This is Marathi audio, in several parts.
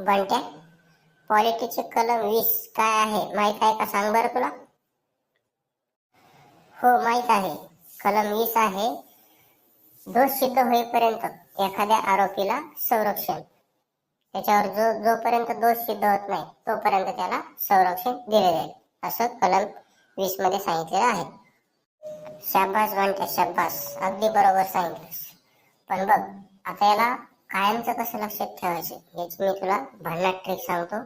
बंट्या पॉलिटीचे कलम वीस काय आहे? माहीत आहे का? सांग बरं तुला. हो माहीत आहे. कलम वीस आहे दोष सिद्ध होईपर्यंत एखाद्या आरोपीला संरक्षण. त्याच्यावर जो जोपर्यंत दोष सिद्ध होत नाही तोपर्यंत त्याला संरक्षण दिले जाईल असं कलम वीसमध्ये सांगितलेलं आहे. शाबास म्हणते शाबास. अगदी बरोबर सांगितलंस. पण बघ आता याला कायमचं कसं लक्षात ठेवायचं? याची मी तुला भन्नाट ट्रिक सांगतो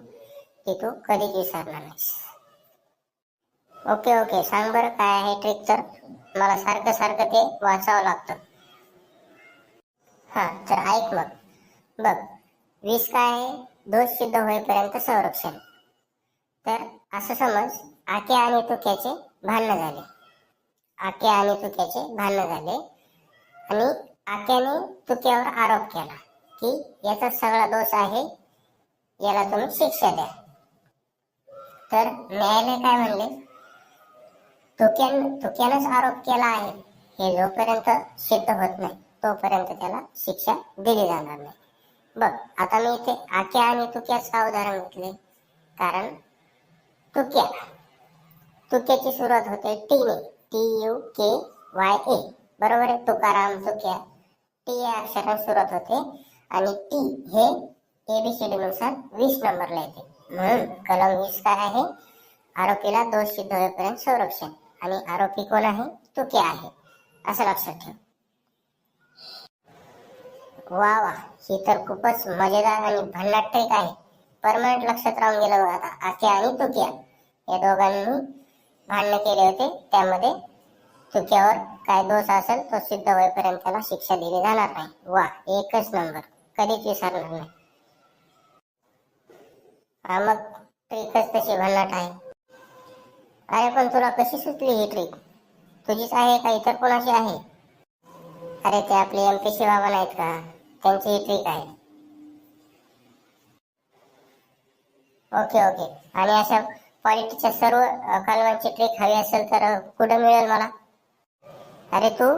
की तू कधीच विसरणार नाहीस. ओके ओके सांग बरं काय आहे ट्रिक तर मला सारखं सारखं ते वाचावं लागतं. हा तर ऐक मग. बघ वीस काय आहे? दोष सिद्ध होईपर्यंत संरक्षण. तर असं समज आके आणि तुक्याचे भांडणं झाले. आके आणि तुक्याचे भांडणं झाले. आणि आक्याने तुक्यावर आरोप केला. की याचा सगळा दोष आहे याला तुम्ही शिक्षा द्या. तर न्यायालय काय म्हणले? तुक्यान तुक्यानंच आरोप केला आहे. हे जोपर्यंत सिद्ध होत नाही तोपर्यंत त्याला शिक्षा दिली जाणार नाही. बघ आता मी इथे आक्या आणि तुक्याचं उदाहरण घेतले. कारण तुक्या तुक्याची सुरुवात होते टीने T U K Y A. बरोबर आहे? तुकाराम तुक्या. टी या अक्षराने सुरुवात होते आणि टी हे एबीसीडी नुसार वीस नंबरला येते. म्हणून कलम वीस काय आहे? आरोपीला दोष सिद्ध होईपर्यंत संरक्षण. आणि आरोपी कोण आहे? तुके आहे. असं लक्षात ठेव. वा वा. ही तर खूपच मजेदार आणि भन्नाट ट्रिक आहे. परमनंट लक्षात राहून गेलं आता. आके आणि तुकिया या दोघांनी भांडणं केले होते. त्यामध्ये तुक्यावर काय दोष असेल तो सिद्ध होईपर्यंत त्याला शिक्षा दिली जाणार नाही. वा एकच नंबर कधीच विसरणार नाही हा मग ट्रिकच तशी भन्नाट आहे. अरे पण तुला कशी सुचली ही ट्रिक तुझीच आहे का इतर कोणाची आहे? अरे ते आपले एम पी सी बाबा नाहीत का? त्यांची ही ट्रिक आहे. Okay okay. आणि अशा क्वालिटीच्या सर्व कालवांची ट्रिक हवी असेल तर कुठं मिळेल मला? अरे तू?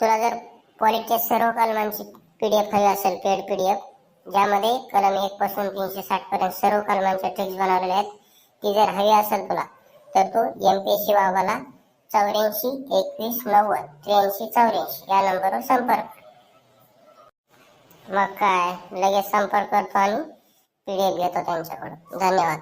तुला जर क्वालिटीच्या सर्व कालवांची पीडीएफ हवी असेल पेड पीडीएफ ज्यामध्ये कलम एक पासून तीनशे साठ पर्यंत सर्व कलमांच्या ट्रिक्स बनवलेले आहेत. ती जर हवी असेल तुला तर तू एम पी एस सी बाबाला चौऱ्याऐंशी एकवीस नव्वद त्र्याऐंशी चौऱ्याऐंशी या नंबरवर संपर्क मग काय लगेच संपर्क करतो आणि पीडीएफ घेतो त्यांच्याकडून. धन्यवाद.